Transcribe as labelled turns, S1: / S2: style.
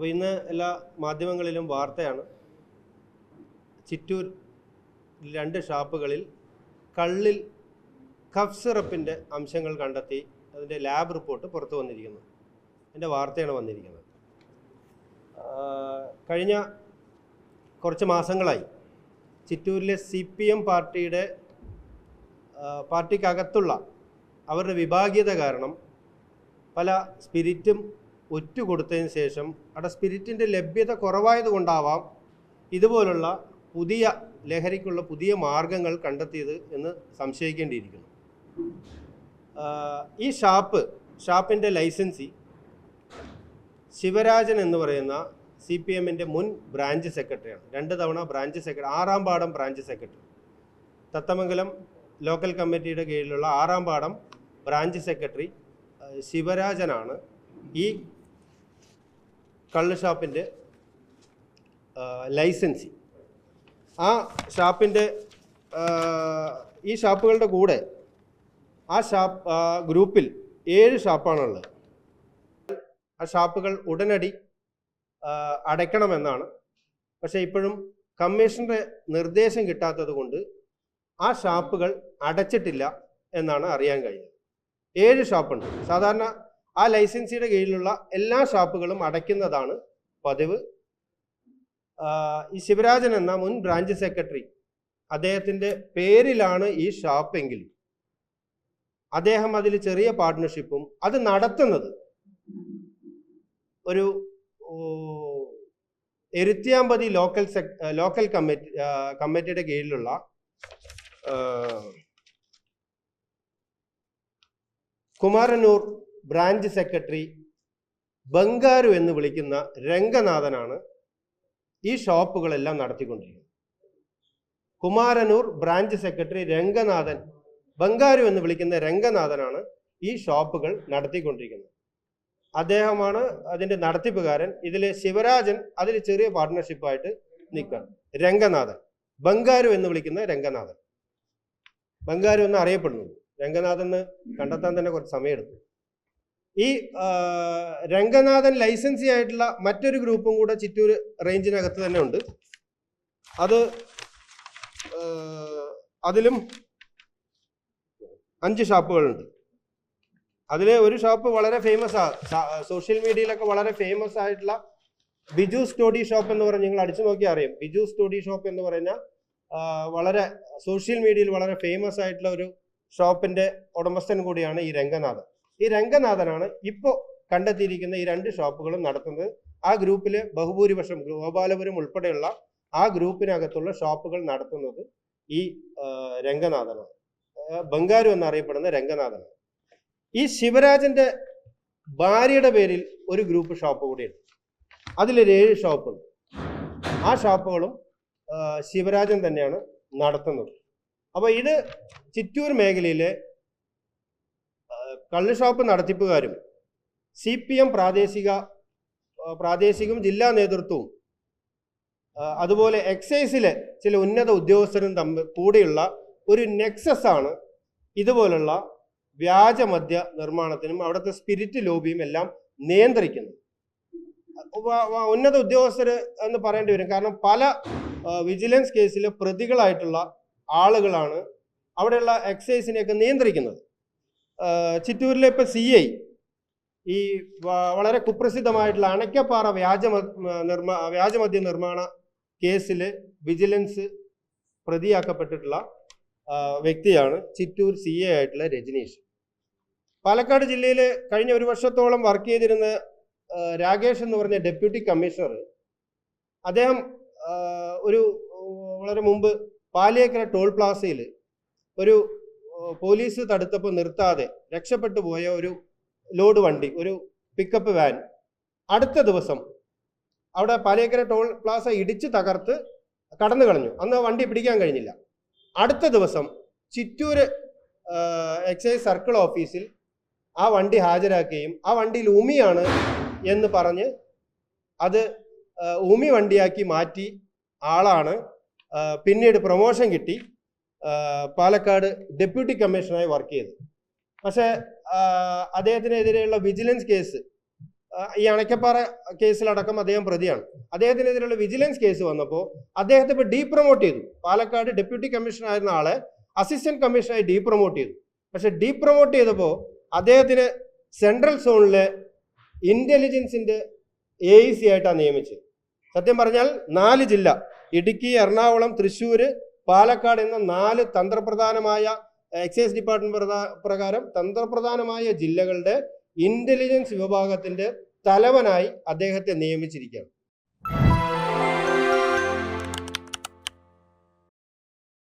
S1: അപ്പോൾ ഇന്ന് എല്ലാ മാധ്യമങ്ങളിലും വാർത്തയാണ്. ചിറ്റൂർ രണ്ട് ഷാപ്പുകളിൽ കള്ളിൽ കഫ് സിറപ്പിന്റെ അംശങ്ങൾ കണ്ടെത്തി അതിന്റെ ലാബ് റിപ്പോർട്ട് പുറത്തു വന്നിരിക്കുന്നു. എന്റെ വാർത്തയാണ് വന്നിരിക്കുന്നത്. കഴിഞ്ഞ കുറച്ച് മാസങ്ങളായി ചിറ്റൂരിലെ സി പി എം പാർട്ടിയുടെ പാർട്ടിക്കകത്തുള്ള അവരുടെ വിഭാഗീയത കാരണം പല സ്പിരിറ്റും ഒറ്റ കൊടുത്തതിന് ശേഷം അവിടെ സ്പിരിറ്റിന്റെ ലഭ്യത കുറവായതുകൊണ്ടാവാം ഇതുപോലുള്ള പുതിയ ലഹരിക്കുള്ള പുതിയ മാർഗങ്ങൾ കണ്ടെത്തിയത് എന്ന് സംശയിക്കേണ്ടിയിരിക്കുന്നു. ഈ ഷാപ്പ് ഷാപ്പിന്റെ ലൈസൻസി ശിവരാജൻ എന്ന് പറയുന്ന സി പി എമ്മിന്റെ മുൻ ബ്രാഞ്ച് സെക്രട്ടറിയാണ്. രണ്ട് തവണ ബ്രാഞ്ച് സെക്രട്ടറി ആറാം പാടം ബ്രാഞ്ച് സെക്രട്ടറി. തത്തമംഗലം ലോക്കൽ കമ്മിറ്റിയുടെ കീഴിലുള്ള ആറാം പാടം ബ്രാഞ്ച് സെക്രട്ടറി ശിവരാജനാണ്. ഈ കള്ള് ഷാപ്പിന്റെ ലൈസൻസി. ആ ഷാപ്പിന്റെ ഈ ഷാപ്പുകളുടെ കൂടെ ആ ഷാപ്പ് ഗ്രൂപ്പിൽ ഏഴ് ഷാപ്പാണുള്ളത്. ആ ഷാപ്പുകൾ ഉടനടി അടയ്ക്കണമെന്നാണ്. പക്ഷേ ഇപ്പോഴും കമ്മീഷന്റെ നിർദ്ദേശം കിട്ടാത്തത് കൊണ്ട് ആ ഷാപ്പുകൾ അടച്ചിട്ടില്ല എന്നാണ് അറിയാൻ കഴിയുന്നത്. ഏഴ് ഷാപ്പുണ്ട്. സാധാരണ ആ ലൈസൻസിയുടെ കീഴിലുള്ള എല്ലാ ഷാപ്പുകളും അടയ്ക്കുന്നതാണ് പതിവ്. ഈ ശിവരാജൻ എന്ന മുൻ ബ്രാഞ്ച് സെക്രട്ടറി അദ്ദേഹത്തിന്റെ പേരിലാണ് ഈ ഷാപ്പെങ്കിൽ അദ്ദേഹം അതിൽ ചെറിയ പാർട്ട്ണർഷിപ്പും അത് നടത്തുന്നത് ഒരു Eruthiyampathi local sec local committee കമ്മിറ്റിയുടെ കീഴിലുള്ള കുമാരനൂർ ബ്രാഞ്ച് സെക്രട്ടറി ബംഗാരു എന്ന് വിളിക്കുന്ന രംഗനാഥനാണ് ഈ ഷോപ്പുകളെല്ലാം നടത്തിക്കൊണ്ടിരിക്കുന്നത്. കുമാരനൂർ ബ്രാഞ്ച് സെക്രട്ടറി രംഗനാഥൻ ബംഗാരു എന്ന് വിളിക്കുന്ന രംഗനാഥനാണ് ഈ ഷോപ്പുകൾ നടത്തിക്കൊണ്ടിരിക്കുന്നത്. അദ്ദേഹമാണ് അതിന്റെ നടത്തിപ്പുകാരൻ. ഇതിൽ ശിവരാജൻ അതിൽ ചെറിയ പാർട്ട്ണർഷിപ്പായിട്ട് നിൽക്കുകയാണ്. രംഗനാഥൻ ബംഗാരു എന്ന് വിളിക്കുന്ന രംഗനാഥൻ. ബംഗാരു എന്ന് അറിയപ്പെടുന്നു രംഗനാഥൻ കണ്ടെത്താൻ തന്നെ കുറച്ച് സമയമെടുത്തു ഈ രംഗനാഥൻ ലൈസൻസി ആയിട്ടുള്ള മറ്റൊരു ഗ്രൂപ്പും കൂടെ ചിറ്റൂർ റേഞ്ചിനകത്ത് തന്നെ ഉണ്ട്. അത് അതിലും അഞ്ച് ഷാപ്പുകളുണ്ട്. അതിൽ ഒരു ഷോപ്പ് വളരെ ഫേമസ് ആ സോഷ്യൽ മീഡിയയിലൊക്കെ വളരെ ഫേമസ് ആയിട്ടുള്ള ബിജു സ്റ്റോഡി ഷോപ്പ് എന്ന് പറഞ്ഞ് നിങ്ങൾ അടിച്ചു നോക്കിയാൽ അറിയാം. ബിജു സ്റ്റോഡി ഷോപ്പ് എന്ന് പറഞ്ഞാൽ വളരെ സോഷ്യൽ മീഡിയയിൽ വളരെ ഫേമസ് ആയിട്ടുള്ള ഒരു ഷോപ്പിന്റെ ഉടമസ്ഥൻ കൂടിയാണ് ഈ രംഗനാഥൻ. ഈ രംഗനാഥനാണ് ഇപ്പോൾ കണ്ടെത്തിയിരിക്കുന്ന ഈ രണ്ട് ഷോപ്പുകളും നടത്തുന്നത്. ആ ഗ്രൂപ്പിൽ ബഹുഭൂരിപക്ഷം ഗോപാലപുരം ഉൾപ്പെടെയുള്ള ആ ഗ്രൂപ്പിനകത്തുള്ള ഷോപ്പുകൾ നടത്തുന്നത് ഈ രംഗനാഥനാണ്. ബംഗാരു എന്നറിയപ്പെടുന്ന രംഗനാഥനാണ്. ഈ ശിവരാജന്റെ ഭാര്യയുടെ പേരിൽ ഒരു ഗ്രൂപ്പ് ഷോപ്പ് കൂടിയുണ്ട്. അതിലൊരു ഏഴ് ഷോപ്പുണ്ട്. ആ ഷോപ്പുകളും ശിവരാജൻ തന്നെയാണ് നടത്തുന്നത്. അപ്പോൾ ഇത് ചിറ്റൂർ മേഖലയിലെ ആ, കള്ള് ഷോപ്പ് നടത്തിപ്പുകാരും സി പി എം പ്രാദേശിക പ്രാദേശികവും ജില്ലാ നേതൃത്വവും അതുപോലെ എക്സൈസിലെ ചില ഉന്നത ഉദ്യോഗസ്ഥരും തമ്മിൽ കൂടെയുള്ള ഒരു നെക്സസ് ആണ് ഇതുപോലുള്ള വ്യാജമദ്യ നിർമ്മാണത്തിനും അവിടുത്തെ സ്പിരിറ്റ് ലോബിയും എല്ലാം നിയന്ത്രിക്കുന്നത്. ഉന്നത ഉദ്യോഗസ്ഥർ എന്ന് പറയേണ്ടി വരും. കാരണം പല വിജിലൻസ് കേസിലെ പ്രതികളായിട്ടുള്ള ആളുകളാണ് അവിടെയുള്ള എക്സൈസിനെയൊക്കെ നിയന്ത്രിക്കുന്നത്. ചിറ്റൂരിലെ ഇപ്പം സി ഐ ഈ വളരെ കുപ്രസിദ്ധമായിട്ടുള്ള അണയ്ക്കപ്പാറ വ്യാജമ നിർമ്മാ വ്യാജമദ്യ നിർമ്മാണ കേസിൽ വിജിലൻസ് പ്രതിയാക്കപ്പെട്ടിട്ടുള്ള വ്യക്തിയാണ് ചിറ്റൂർ സി എ ആയിട്ടുള്ള രജനീഷ്. പാലക്കാട് ജില്ലയിൽ കഴിഞ്ഞ ഒരു വർഷത്തോളം വർക്ക് ചെയ്തിരുന്ന രാകേഷ് എന്ന് പറഞ്ഞ ഡെപ്യൂട്ടി കമ്മീഷണർ അദ്ദേഹം ഒരു വളരെ മുമ്പ് പാലിയേക്കര ടോൾ പ്ലാസയിൽ ഒരു പോലീസ് തടുത്തപ്പോൾ നിർത്താതെ രക്ഷപ്പെട്ടു പോയ ഒരു ലോഡ് വണ്ടി ഒരു പിക്കപ്പ് വാൻ അടുത്ത ദിവസം അവിടെ പാലേക്കര ടോൾ പ്ലാസ ഇടിച്ച് തകർത്ത് കടന്നു കളഞ്ഞു. അന്ന് വണ്ടി പിടിക്കാൻ കഴിഞ്ഞില്ല. അടുത്ത ദിവസം ചിറ്റൂര് എക്സൈസ് സർക്കിൾ ഓഫീസിൽ ആ വണ്ടി ഹാജരാക്കുകയും ആ വണ്ടിയിൽ ഉമിയാണ് എന്ന് പറഞ്ഞ് അത് ഉമി വണ്ടിയാക്കി മാറ്റി ആളാണ്. പിന്നീട് പ്രൊമോഷൻ കിട്ടി. പാലക്കാട് ഡെപ്യൂട്ടി കമ്മീഷണറായി വർക്ക് ചെയ്തു. പക്ഷേ അദ്ദേഹത്തിനെതിരെയുള്ള വിജിലൻസ് കേസ് ഈ അണക്കപ്പാറ കേസിലടക്കം അദ്ദേഹം പ്രതിയാണ്. അദ്ദേഹത്തിനെതിരെയുള്ള വിജിലൻസ് കേസ് വന്നപ്പോൾ അദ്ദേഹത്തെ ഇപ്പോൾ ഡീ പ്രൊമോട്ട് ചെയ്തു. പാലക്കാട് ഡെപ്യൂട്ടി കമ്മീഷണർ ആയിരുന്ന ആളെ അസിസ്റ്റന്റ് കമ്മീഷണറായി ഡീ പ്രൊമോട്ട് ചെയ്തു. പക്ഷെ ഡീ പ്രൊമോട്ട് ചെയ്തപ്പോൾ അദ്ദേഹത്തിന് സെൻട്രൽ സോണിലെ ഇന്റലിജൻസിന്റെ എ ഇ സി ആയിട്ടാണ് നിയമിച്ചത്. സത്യം പറഞ്ഞാൽ നാല് ജില്ല ഇടുക്കി എറണാകുളം തൃശ്ശൂർ പാലക്കാട് എന്ന നാല് തന്ത്രപ്രധാനമായ എക്സൈസ് ഡിപ്പാർട്ട്മെന്റ് പ്രകാരം തന്ത്രപ്രധാനമായ ജില്ലകളുടെ ഇന്റലിജൻസ് വിഭാഗത്തിന്റെ തലവനായി അദ്ദേഹത്തെ നിയമിച്ചിരിക്കുകയാണ്.